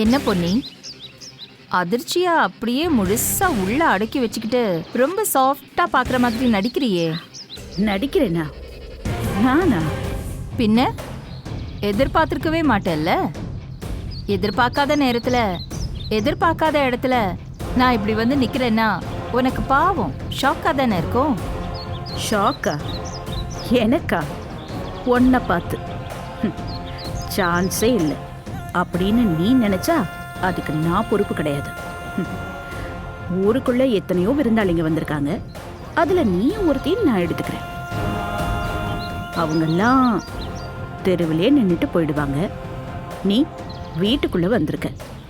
என்ன பொன்னி? அதிர்ச்சியா அப்படியே முழுசா உள்ள அடக்கி வச்சுக்கிட்டு ரொம்ப சாஃப்டா பாக்குற மாதிரி நடிக்கிறியே. நடிக்கிறேனா? நானா? பின்ன? எதிர்பார்த்திருக்கவே மாட்டேல்ல? எதிர்பார்க்காத நேரத்துல எதிர்பார்க்காத இடத்துல நான் இப்படி வந்து நிக்கிறேன்னா உனக்கு பாவம். ஷாக்கா தானே இருக்கும்? ஷாக்கா எனக்கா? உன்னை பார்த்து. சான்ஸே இல்லை. அப்படின்னு நீ நினைச்சா அதுக்கு நான் பொறுப்பு கிடையாது. ஊருக்குள்ள எத்தனையோ விருந்தாளிங்க வந்திருக்காங்க. அதுல நீ ஒருத்தையும் நான் எடுத்துக்கிறேன். அவங்கெல்லாம் தெருவிலே நின்றுட்டு போயிடுவாங்க. நீ வீட்டுக்குள்ள வந்திருக்க.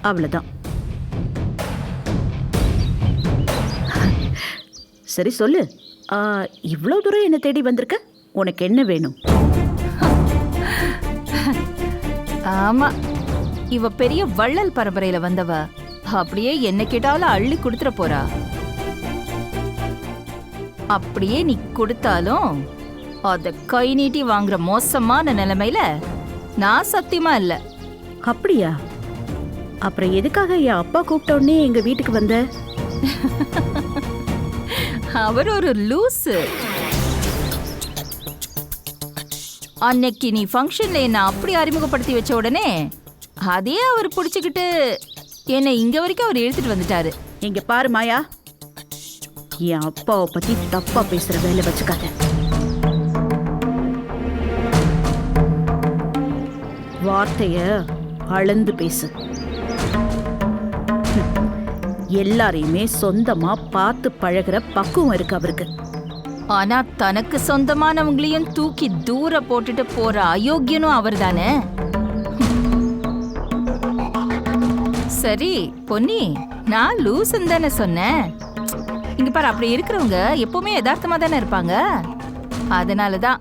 அவ்வளவுதான். சரி சொல்லு. இவ்வளோ தூரம் என்ன தேடி வந்திருக்க? உனக்கு என்ன வேணும்? ஆமா. இவ பெரிய வள்ளல் பரம்பரையில வந்தவ. அப்படியே என்ன கேட்டாலும் அள்ளி கொடுத்துட போறா. அப்படியே நீ கொடுத்தாலும் அத கை நீட்டி வாங்குற மோசமான நிலைமையில நான் சத்தியமா இல்ல. அப்படியா? அப்புறம் எதுக்காக என் அப்பா கூப்பிட்ட உடனே எங்க வீட்டுக்கு வந்த? அவர் ஒரு லூசு. அன்னைக்கு நீ ஃபங்க்ஷன்ல என்ன அப்படி அறிமுகப்படுத்தி வச்ச உடனே அதே அவர் புடிச்சுக்கிட்டு என்னை இங்க வரைக்கும் அவர் இழுத்துட்டு வந்துட்டாரு. இங்க பாரு மாயா. என் அப்பாவை பத்தி தப்பா பேசுற வேலை வச்சுக்காத. வார்த்தைய அளந்து பேசு. எல்லாரையுமே சொந்தமா பார்த்து பழகுற பக்குவம் இருக்கு அவருக்கு. ஆனா தனக்கு சொந்தமானவங்களையும் தூக்கி தூர போட்டுட்டு போற அயோக்கியனும் அவர்தானே? சரி பொன்னி நான் லூசுன்னு தானே சொன்னேன். இங்க பாரு அப்படி இருக்கிறவங்க எப்பவுமே யதார்த்தமா தானே இருப்பாங்க. அதனால தான்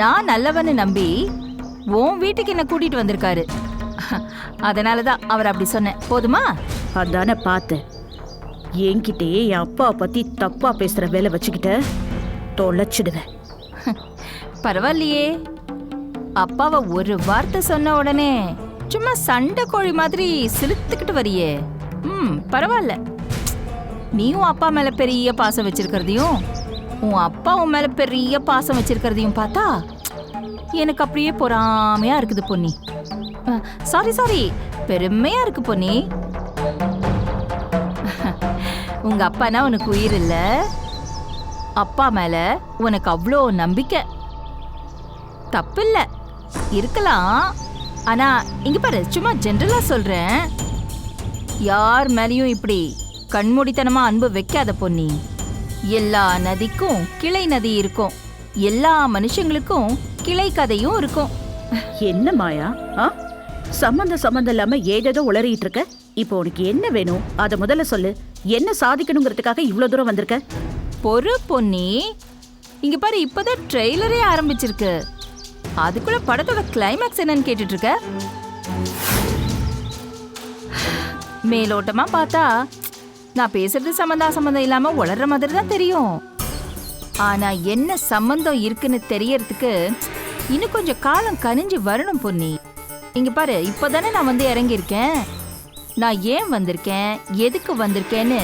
நான் நல்லவன்னு நம்பி உன் வீட்டுக்கு என்ன கூட்டிட்டு வந்திருக்காரு. அதனால தான் அவர் அப்படி சொன்னேன். போதுமா? அதானே பார்த்தேன். என்கிட்டயே என் அப்பாவை பத்தி தப்பா பேசுற வேலை வச்சுக்கிட்ட தொலைச்சிடுவேன். பரவாயில்லையே. அப்பாவை ஒரு வார்த்தை சொன்ன உடனே சும்மா சண்டை கோழி மாதிரி சிலுத்துக்கிட்டு வரியே. ம் பரவாயில்ல. நீயும் அப்பா மேல பெரிய பாசம் வச்சிருக்கிறதையும் உன் அப்பா உன் மேல பெரிய பாசம் வச்சிருக்கிறதையும் பார்த்தா எனக்கு அப்படியே பொறாமையா இருக்குது பொன்னி. சாரி சாரி பெருமையா இருக்கு பொன்னி. உங்க அப்பானா உனக்கு உயிர் இல்ல? அப்பா மேல உனக்கு அவ்வளோ நம்பிக்கை. தப்பில்லை. இருக்கலாம். ஆனா இங்க பாரு சும்மா ஜென்ரலா சொல்றேன். யார் மேலயும் இப்படி கண்மூடித்தனமா அன்பு வைக்காத பொன்னி. எல்லா நதிக்கும் கிளை நதி இருக்கும். எல்லா மனுஷங்களுக்கும் கிளை கதையும் இருக்கும். என்ன மாயா? ஆ? சம்மந்தம் சம்மந்தம் இல்லாம ஏதேதோ உளறிட்டு இருக்க. இப்போ உனக்கு என்ன வேணும்? அத முதல்ல சொல்லு. என்ன சாதிக்கணுங்கிறதுக்காக இவ்ளோ தூரம் வந்திருக்க? பொறு பொன்னி. இங்க பாரு இப்பதான் ட்ரெய்லரே ஆரம்பிச்சிருக்கு. அதுக்குள்ள படத்தோட கிளைமேக்ஸ் என்னன்னு கேட்டுட்டு இருக்க மேலோட்டமா பார்த்தா நான் பேசுறது சம்மந்தா சம்மந்தம் இல்லாம உளர்ற மாதிரி தான் தெரியும். ஆனா என்ன சம்பந்தம் இருக்குன்னு தெரியறதுக்கு இன்னும் கொஞ்சம் காலம் கனிஞ்சு வரணும் பொன்னி. இங்க பாரு இப்பதானே நான் வந்து இறங்கியிருக்கேன். நான் ஏன் வந்திருக்கேன்? எதுக்கு வந்திருக்கேன்னு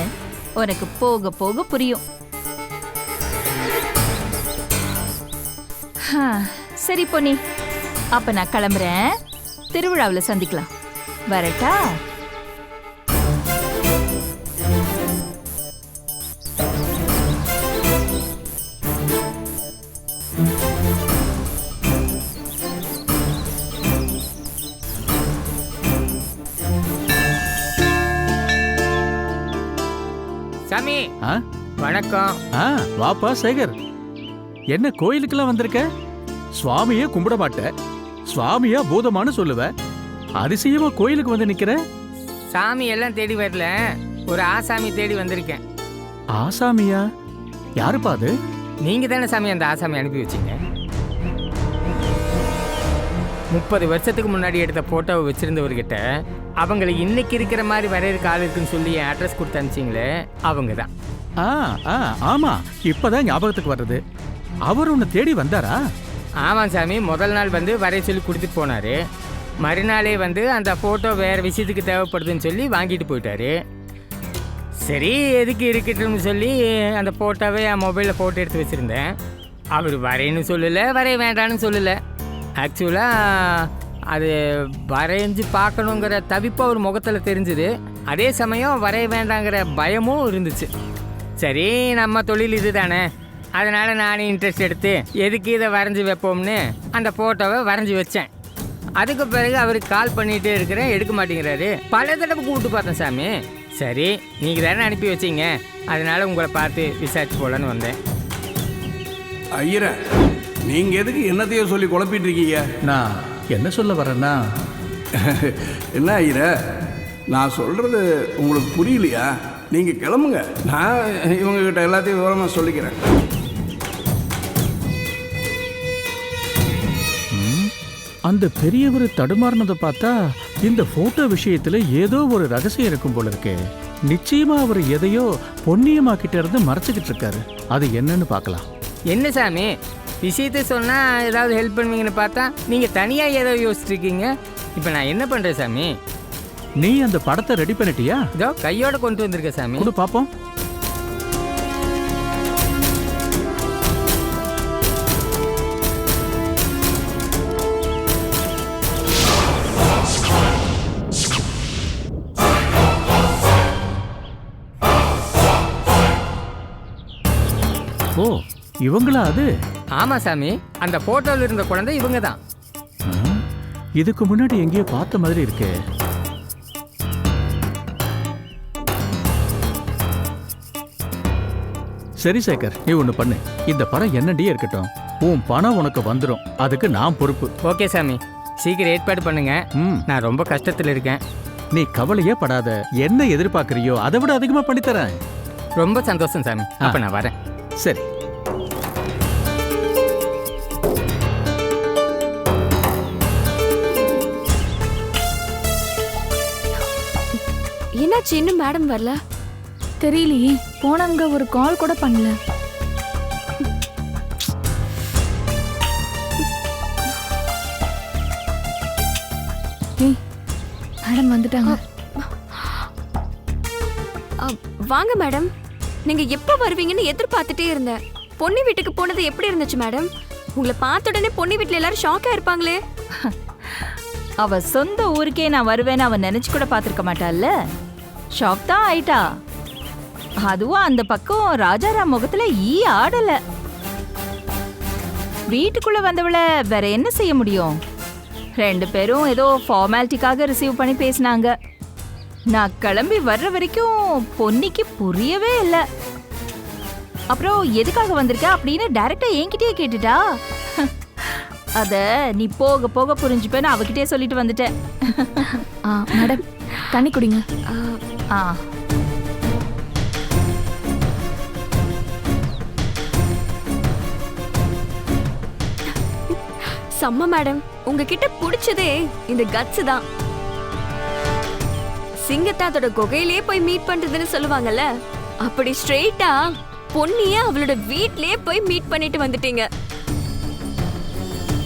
உனக்கு போக போக புரியும். ஹா, சரி பொன்னி. அப்ப நான் கிளம்புறேன். திருவிழாவில் சந்திக்கலாம். வரட்டா? சாமி ஆ? வணக்கம். ஆ வாப்பா சேகர். என்ன கோயிலுக்கெல்லாம் வந்திருக்க? சுவாமியே கும்பிட மாட்ட. சுவாமியா பூதமான்னு சொல்லுவ. அதிசயமா கோயிலுக்கு வந்து நிக்கிற? சாமி எல்லாம் தேடி வரல. ஒரு ஆசாமி தேடி வந்திருக்கேன். ஆசாமியா? யாருப்பா அது? நீங்க தானே சாமி அந்த ஆசாமி அனுப்பி வச்சீங்க? முப்பது வருஷத்துக்கு முன்னாடி எடுத்த போட்டோவை வச்சிருந்தவர்கிட்ட அவங்களை இன்னைக்கு இருக்கிற மாதிரி வரையறக்கு ஆள் இருக்குன்னு சொல்லி என் அட்ரஸ் கொடுத்து அனுப்பிச்சிங்களே அவங்க தான் ஆ ஆ ஆமா. இப்பதான் ஞாபகத்துக்கு வர்றது. அவர் உன்னை தேடி வந்தாரா? ஆமாம் சாமி முதல் நாள் வந்து வரைய சொல்லி கொடுத்துட்டு போனாரு. மறுநாளே வந்து அந்த ஃபோட்டோ வேறு விஷயத்துக்கு தேவைப்படுதுன்னு சொல்லி வாங்கிட்டு போயிட்டாரு. சரி எதுக்கு இருக்கட்டும்னு சொல்லி அந்த ஃபோட்டோவே என் மொபைலில் ஃபோட்டோ எடுத்து வச்சுருந்தேன். அவர் வரையன்னு சொல்லலை வரைய வேண்டாம்னு சொல்லலை. ஆக்சுவலாக அது வரைஞ்சு பார்க்கணுங்கிற தவிப்பு அவர் முகத்தில் தெரிஞ்சுது. அதே சமயம் வரைய வேண்டாங்கிற பயமும் இருந்துச்சு. சரி நம்ம தொழில் இது தானே அதனால் நானே இன்ட்ரெஸ்ட் எடுத்து எதுக்கு இதை வரைஞ்சி வைப்போம்னு அந்த ஃபோட்டோவை வரைஞ்சி வச்சேன். அதுக்கு பிறகு அவருக்கு கால் பண்ணிகிட்டே இருக்கிறேன் எடுக்க மாட்டேங்கிறாரு. பல தடவை கூப்பிட்டு பார்த்தேன் சாமி. சரி நீங்கள் தானே அனுப்பி வச்சீங்க. அதனால உங்களை பார்த்து விசாரிச்சு போகலான்னு வந்தேன். ஐயரே நீங்க எதுக்கு என்னத்தையோ சொல்லி குழப்பிட்டு இருக்கீங்க? நான் என்ன சொல்ல வரேன்னா? என்ன ஐயரே நான் சொல்றது உங்களுக்கு புரியலையா? நீங்க கிளம்புங்க. நான் இவங்க கிட்ட எல்லாத்தையும் விவரமா சொல்லிக்கிறேன். அந்த பெரியவர் தடுமாறினதை பார்த்தா இந்த போட்டோ விஷயத்துல ஏதோ ஒரு ரகசியம் இருக்கும் போல இருக்கே. நிச்சயமா அவர் எதையோ பொன்னியம்மா கிட்ட இருந்து மறைச்சுக்கிட்டு இருக்காரு. அது என்னன்னு பார்க்கலாம். என்ன சாமி? விஷயத்த சொன்னால் ஏதாவது ஹெல்ப் பண்ணுவீங்கன்னு பார்த்தா நீங்கள் தனியாக ஏதோ யோசிச்சுருக்கீங்க இப்போ நான் என்ன பண்ணுறேன் சாமி? நீ அந்த படத்தை ரெடி பண்ணிட்டியா? இதோ கையோட கொண்டு வந்திருக்கேன் சாமி. கொடு பாப்போம் இவங்களா அது? ஆமாம் சாமி அந்த ஃபோட்டோவில் இருந்த குழந்தை இவங்க தான் இதுக்கு முன்னாடி எங்கேயோ பார்த்த மாதிரி இருக்கே. சரி சேகர் நீ ஒன்று பண்ணு. இந்த படம் என்னடியே இருக்கட்டும். உன் பணம் உனக்கு வந்துடும் அதுக்கு நான் பொறுப்பு. ஓகே சாமி சீக்கிரம் ஏற்பாடு பண்ணுங்க. ம். நான் ரொம்ப கஷ்டத்தில் இருக்கேன். நீ கவலையே படாத. என்ன எதிர்பார்க்கறியோ அதை விட அதிகமா பண்ணித்தரேன். ரொம்ப சந்தோஷம் சாமி. அப்போ நான் வரேன். சரி. என்னாச்சு? இன்னும் மேடம் வரல. தெரியலையே. போனவங்க ஒரு கால் கூட பண்ணல. ஏய் மேடம் வந்துட்டாங்க. வாங்க மேடம் நீங்க எப்ப வருவீங்கன்னு எதிர்பார்த்துட்டே இருந்தேன். பொண்ணு வீட்டுக்கு போனது எப்படி இருந்துச்சு மேடம் உங்களை பார்த்த உடனே பொண்ணு வீட்ல எல்லாரும் ஷாக்கா இருப்பாங்களே. அவ சொந்த ஊருக்கே நான் வருவேன்னு அவன் நினைச்சு கூட பார்த்திருக்க மாட்டாள்ல. ஷாக் தான் ஆயிட்டா. அதுவும் அந்த பக்கம் ராஜாராம் முகத்துல ஈ ஆடல. வீட்டுக்குள்ள வந்தவள வேற என்ன செய்ய முடியும்? ரெண்டு பேரும் ஏதோ ஃபார்மாலிட்டிக்காக ரிசீவ் பண்ணி பேசினாங்க. நான் கிளம்பி வர்ற வரைக்கும் பொன்னிக்கு புரியவே இல்லை. அப்புறம் எதுக்காக வந்திருக்க அப்படின்னு டைரக்டா என்கிட்டயே கேட்டுட்டா? அத நீ போக போக புரிஞ்சுப்பேன்னு அவகிட்டே சொல்லிட்டு வந்துட்டேன். ஆ மேடம் தண்ணி குடிங்க. ஆ. செம்ம மேடம். உங்ககிட்ட பிடிச்சதே இந்த கட்ஸ் தான். சிங்கத்தை அதோட குகையிலேயே போய் மீட் பண்றதுன்னு சொல்லுவாங்கல்ல அப்படி ஸ்ட்ரெயிட்டா பொன்னிய அவளோட வீட்லயே போய் மீட் பண்ணிட்டு வந்துட்டீங்க.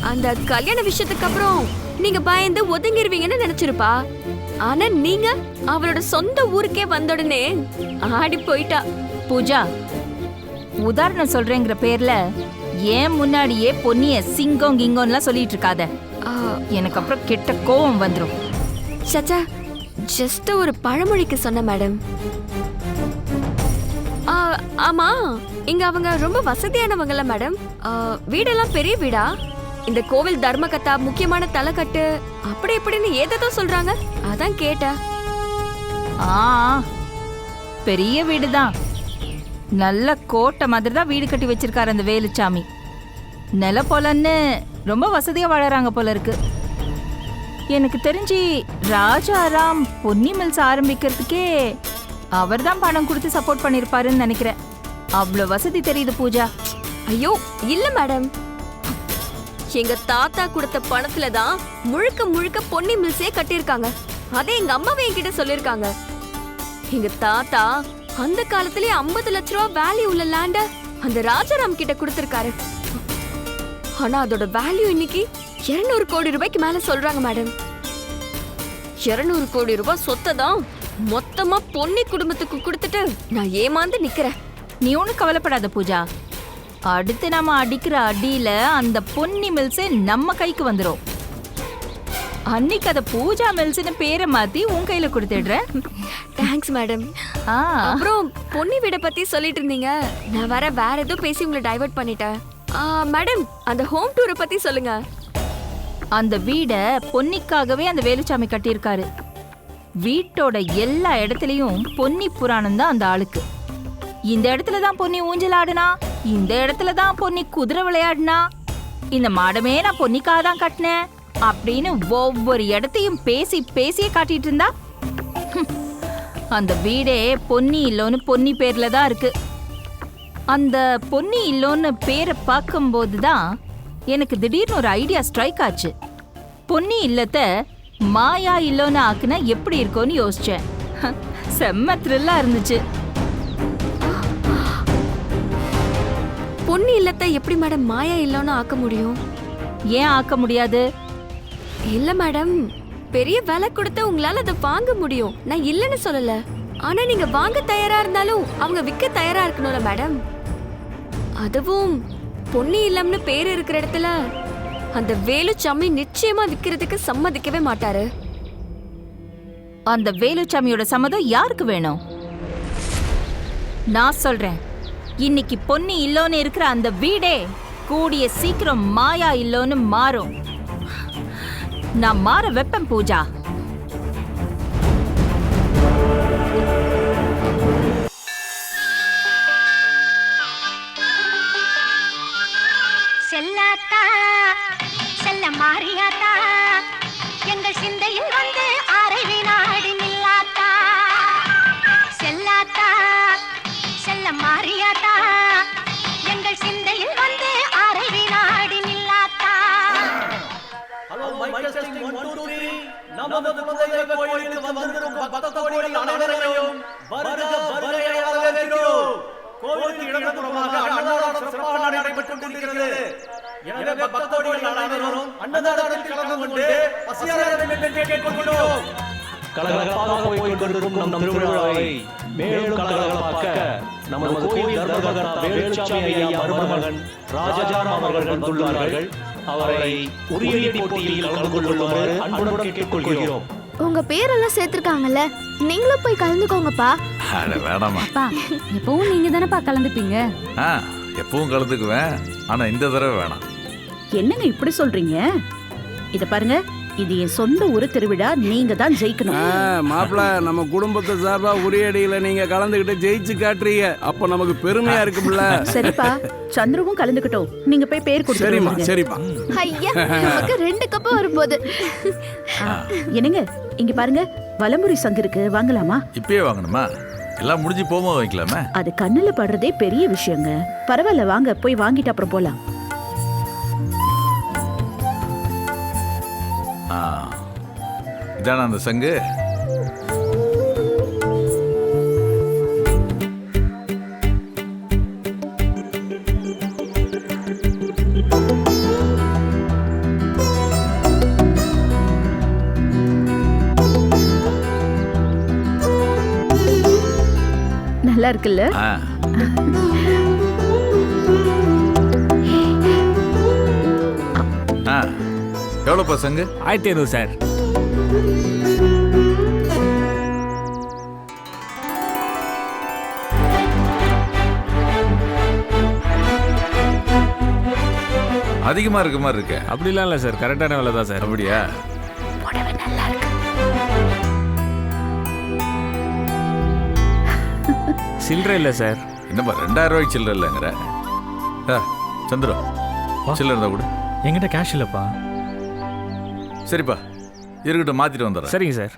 அந்த கல்யாண விஷயத்துக்கு அப்புறம் நீங்க பயந்து ஒதுங்கிருவீங்கன்னு நினைச்சிருப்பா. ஆனா நீங்க அவளோட சொந்த ஊருக்கே வந்த உடனே ஆடி போயிட்டா. பூஜா உதாரணம் சொல்றேங்கிற பேர்ல ஏன் முன்னாடியே பொன்னிய சிங்கம் கிங்கம்லாம் சொல்லிட்டு இருக்காத. எனக்கு அப்புறம் கெட்ட கோவம் வந்துரும். சச்சா ஜஸ்ட் ஒரு பழமொழிக்கு சொன்ன மேடம் ஆமா. இங்க அவங்க ரொம்ப வசதியானவங்கல்ல மேடம் வீடெல்லாம் பெரிய வீடா? இந்த கோவில் தர்மகத்தா முக்கியமான தலைக்கட்டு. அப்படி இப்படின்னு ஏதேதோ சொல்றாங்க. அதான் கேட்டேன். ஆ பெரிய வீடுதான். நல்ல கோட்டை மாதிரி தான் வீடு கட்டி வச்சிருக்காரு அந்த வேலுச்சாமி. நில போலன்னு ரொம்ப வசதியா வாழறாங்க போல இருக்கு. எனக்கு தெரிஞ்சு ராஜாராம் பொன்னி மில்ஸ் ஆரம்பிக்கிறதுக்கே அவர் தான் பணம் கொடுத்து சப்போர்ட் பண்ணிருப்பாருன்னு நினைக்கிறேன். அவ்வளோ வசதி தெரியுது பூஜா. ஐயோ இல்ல மேடம் எங்க தாத்தா கொடுத்த பணத்துல தான் முழுக்க முழுக்க பொன்னி மில்ஸே கட்டியிருக்காங்க. அதே எங்க அம்மாவே என்கிட்ட சொல்லிருக்காங்க எங்க தாத்தா அந்த காலத்திலேயே ஐம்பது லட்ச ரூபா வேல்யூ உள்ள லேண்ட அந்த ராஜாராம் கிட்ட கொடுத்திருக்காரு. ஆனா அதோட வேல்யூ இன்னைக்கு 200 கோடி ரூபாய்க்கு மேல சொல்றாங்க மேடம் இருநூறு கோடி ரூபாய் சொத்தை தான் மொத்தமா பொன்னி குடும்பத்துக்கு கொடுத்துட்டு நான் ஏமாந்து நிக்கிறேன். நீ ஒன்றும் கவலைப்படாத பூஜா. அடுத்து நாம அடிக்கிற அடியில அந்த பொன்னி மில்ஸே நம்ம கைக்கு வந்துரும். அன்னைக்கு அத பூஜா மில்ஸ்னு பேரை மாத்தி உன் கையில கொடுத்துடுறேன். தேங்க்ஸ் மேடம் அப்புறம் பொன்னி வீட பத்தி சொல்லிட்டு இருந்தீங்க. நான் வர வேற ஏதோ பேசி உங்களை டைவர்ட் பண்ணிட்டேன். மேடம் அந்த ஹோம் டூரை பத்தி சொல்லுங்க. அந்த வீட பொன்னிக்காகவே அந்த வேலுச்சாமி கட்டியிருக்காரு. வீட்டோட எல்லா இடத்துலயும் பொன்னி புராணம் தான் அந்த ஆளுக்கு. இந்த இடத்துல தான் பொன்னி ஊஞ்சல் ஆடுனா? இந்த இடத்துல தான் பொன்னி குதிரை விளையாடினா. இந்த மாடமே நான் பொன்னிக்காக தான் கட்டினேன். அப்படின்னு ஒவ்வொரு இடத்தையும் பேசி பேசியே காட்டிட்டு இருந்தா? அந்த வீடே பொன்னி இல்லோன்னு பொன்னி பேர்ல தான் இருக்கு. அந்த பொன்னி இல்லோன்னு பேரை பார்க்கும்போது தான் எனக்கு திடீர்னு ஒரு ஐடியா ஸ்ட்ரைக் ஆச்சு. பொன்னி இல்லத்தை மாயா இல்லோன்னு ஆக்குனா எப்படி இருக்கும்னு யோசிச்சேன். செம்ம த்ரில்லா இருந்துச்சு. பொன்னி இல்லத்தை எப்படி மேடம் மாயா இல்லைன்னு ஆக்க முடியும்? ஏன் ஆக்க முடியாது? இல்ல மேடம். பெரிய விலை கொடுத்து உங்களால அதை வாங்க முடியும். நான் இல்லைன்னு சொல்லல. ஆனா நீங்க வாங்க தயாரா இருந்தாலும் அவங்க விற்க தயாரா இருக்கணும்ல மேடம். அதுவும் பொன்னி இல்லம்னு பேர் இருக்கிற இடத்துல அந்த வேலுச்சாமி நிச்சயமா விக்கிறதுக்கு சம்மதிக்கவே மாட்டாரு. அந்த வேலுச்சாமியோட சம்மதம் யாருக்கு வேணும்? நான் சொல்றேன். இன்னைக்கு பொன்னி இல்லோன்னு இருக்கிற அந்த வீடே கூடிய சீக்கிரம் மாயா இல்லோன்னு மாறும். நான் மாற வெப்பம் பூஜா. செல்லாத்தா செல்ல மாறியா நமது கோயிலுக்கு வந்திருக்கும் பக்த கோடிகள் அனைவரையும் வருக வருக வரவேற்கிறோம். கோவிலுக்கு இடதுபுறமாக அன்னதானம் சிறப்பாக நடைபெற்றுக் கொண்டிருக்கிறது எனவே பக்த அனைவரும் அன்னதானத்தில் கலந்து கொண்டு பசியார கேட்டுக்கொள்கிறோம். கலகலப்பாக போய் கொண்டிருக்கும் நம் திருவிழாவை மேலும் கலகலப்பாக்க நமது கோயில் தர்மகர்த்தா வேலுச்சாமி ஐயா மருமகன் ராஜாராம் அவர்கள் வந்துள்ளார்கள். அவரை உரிய போட்டியில் கலந்து கொள்ளுமாறு அன்புடன் கேட்டுக்கொள்கிறோம். உங்க பேரெல்லாம் சேர்த்திருக்காங்கல்ல? நீங்களும் போய் கலந்துக்கோங்கப்பா. அட வேணாமா அப்பா எப்பவும் நீங்க தானேப்பா கலந்துப்பீங்க? ஆ எப்பவும் கலந்துக்குவேன். ஆனா இந்த தடவை வேணாம். என்னங்க இப்படி சொல்றீங்க? இத பாருங்க. இது என் சொந்த ஊரு திருவிழா. நீங்க தான் ஜெயிக்கணும். மாப்பிள்ள நம்ம குடும்பத்து சார்பா உரியடியில நீங்க கலந்துக்கிட்டு ஜெயிச்சு காட்டுறீங்க. அப்ப நமக்கு பெருமையா இருக்கும்ல சரிப்பா. சந்துருவும் கலந்துக்கிட்டோம். நீங்க போய் பேர் சரிம்மா கொடுத்துருங்க சரிப்பா ஐயா நமக்கு ரெண்டு கப்பு வரும்போது. என்னங்க? இங்க பாருங்க. வலம்புரி சங்கு இருக்கு. வாங்கலாமா? இப்பயே வாங்கணுமா? எல்லாம் முடிஞ்சு போகும்போது வைக்கலாமே அது கண்ணுல படுறதே பெரிய விஷயங்க. பரவாயில்ல வாங்க. போய் வாங்கிட்டு அப்புறம் போலாம். இதான அந்த சங்கு? நல்லா இருக்குல்ல? ஆ. ஆ. எவ்வளோப்பா சங்கு? ஆயிரத்தி ஐநூறு சார். அதிகமா இருக்க மாதிரி இருக்க. அப்படிலாம் இல்லை சார். கரெக்டான விலை தான் சார். அப்படியா? சில்லறை இல்லை சார். என்னப்பா ரெண்டாயிரம் ரூபாய்க்கு சில்லற இல்லைங்கிற? ஆ, சந்திரம் சில்லற இருந்தா கூட. என்கிட்ட கேஷ் இல்லப்பா. சரிப்பா. இருக்கட்டும் மாத்திட்டு வந்துடுறேன். சரிங்க சார்.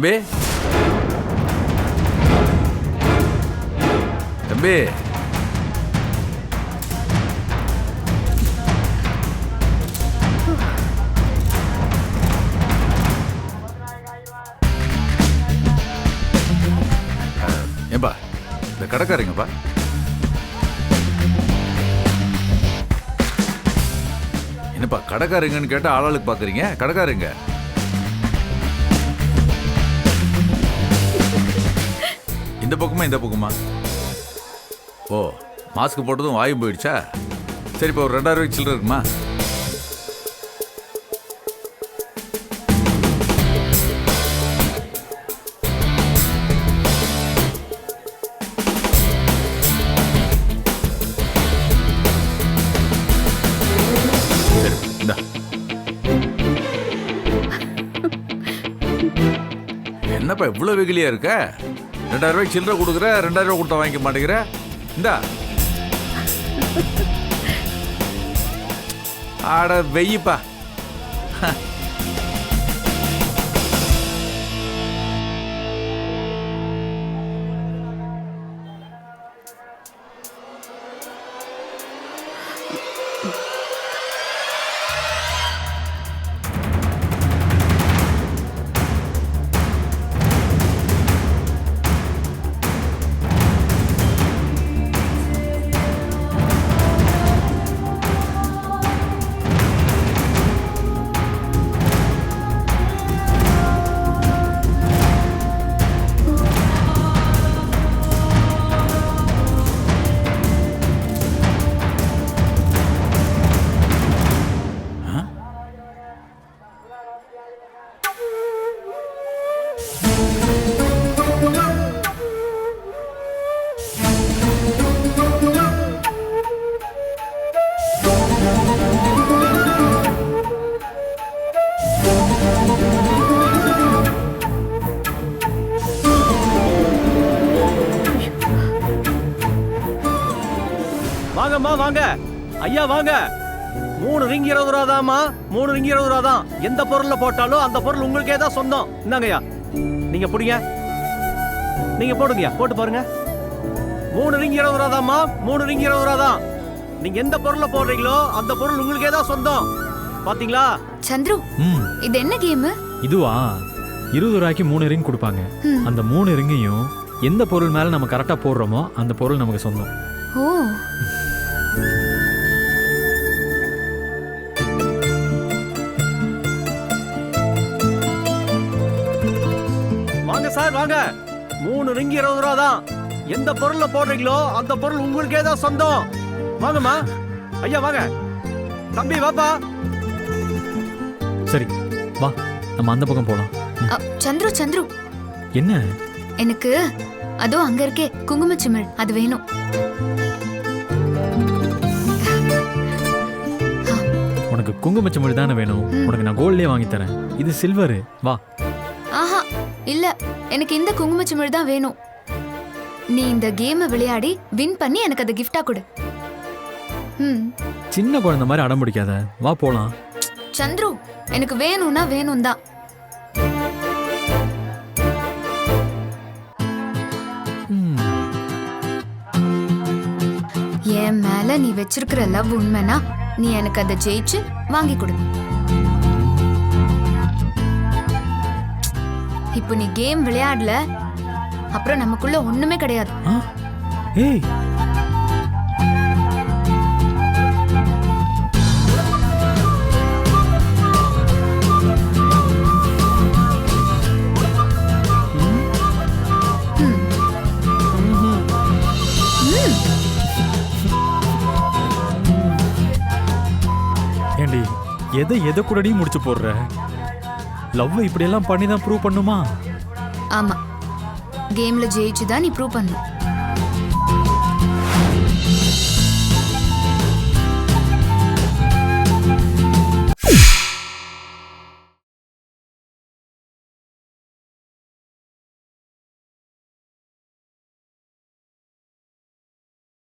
தம்பி. தம்பி. ஏன்பா இந்த கடைக்காரங்கப்பா. என்னப்பா கடைக்காரங்கன்னு கேட்டால் ஆளாளுக்கு பாக்குறீங்க? கடைக்காரங்க. இந்த பக்கமா இந்த பக்கமா? ஓ மாஸ்க் போட்டதும் வாயு போயிடுச்சா? சரி இப்போ ஒரு ரெண்டாயிரம் ரூபாய்க்கு சில்லற இருக்குமா? என்னப்பா இவ்வளோ வெகுலியா இருக்க? ரெண்டாயிரம் ரூபாய்க்கு சில்லறை கொடுக்குற ரெண்டாயிரம் ரூபாய் கொடுத்தா வாங்கிக்க மாட்டேங்கிற. இந்தா. ஆட வெய்யப்பா. வாங்கம்மா வாங்க. ஐயா வாங்க. மூணு ரிங் இருபது ரூபா மூணு ரிங் இருபது ரூபா தான். எந்த பொருள்ல போட்டாலும் அந்த பொருள் உங்களுக்கே தான் சொந்தம். இந்தாங்கய்யா நீங்க பிடிங்க. நீங்க போடுங்கய்யா. போட்டு பாருங்க. மூணு ரிங் இருபது ரூபா மூணு ரிங் இருபது ரூபா தான். நீங்க எந்த பொருள்ல போடுறீங்களோ அந்த பொருள் உங்களுக்கே தான் சொந்தம். பாத்தீங்களா? சந்துரு ம். இது என்ன கேம்? இதுவா? இருபது ரூபாய்க்கு மூணு ரிங் கொடுப்பாங்க. அந்த மூணு ரிங்கையும் எந்த பொருள் மேல நம்ம கரெக்டா போடுறோமோ அந்த பொருள் நமக்கு சொந்தம். ஓ. வாங்க சார் வாங்க. மூணு ரிங் இருபது ரூபா தான். எந்த பொருள்ல போடுறீங்களோ அந்த பொருள் உங்களுக்கே தான் சொந்தம். வாங்கம்மா. ஐயா வாங்க. தம்பி வாப்பா. சரி வா. நம்ம அந்த பக்கம் போலாம். அ, சந்துரு சந்துரு. என்ன? எனக்கு அதோ அங்க இருக்கே குங்குமச்சிமிழ் அது வேணும். உனக்கு குங்குமச்சமிழ் தானே வேணும். உனக்கு நான் கோல்ட்லயே வாங்கி தரேன். இது சில்வரு வா. ஆஹா இல்ல. எனக்கு இந்த குங்குமச்சிமிழ் தான் வேணும். நீ இந்த கேமை விளையாடி வின் பண்ணி எனக்கு அதை கிஃப்டா கொடு. சின்ன குழந்தை மாதிரி அடம் பிடிக்காத. வா போலாம். சந்துரு எனக்கு வேணும்னா வேணும் தான் ம், என் மேல நீ வச்சிருக்கிற லவ் உண்மைனா நீ எனக்கு அதை ஜெயிச்சு வாங்கி கொடு. இப்போ நீ கேம் விளையாடல அப்புறம் நமக்குள்ள ஒண்ணுமே கிடையாது? ஏய் எதை எதை கூடடி முடிச்சு போடுற? லவ் இப்படியெல்லாம் பண்ணி தான் ப்ரூவ் பண்ணுமா? ஆமா. கேம்ல ஜெயிச்சு தான் நீ ப்ரூவ் பண்ணணும்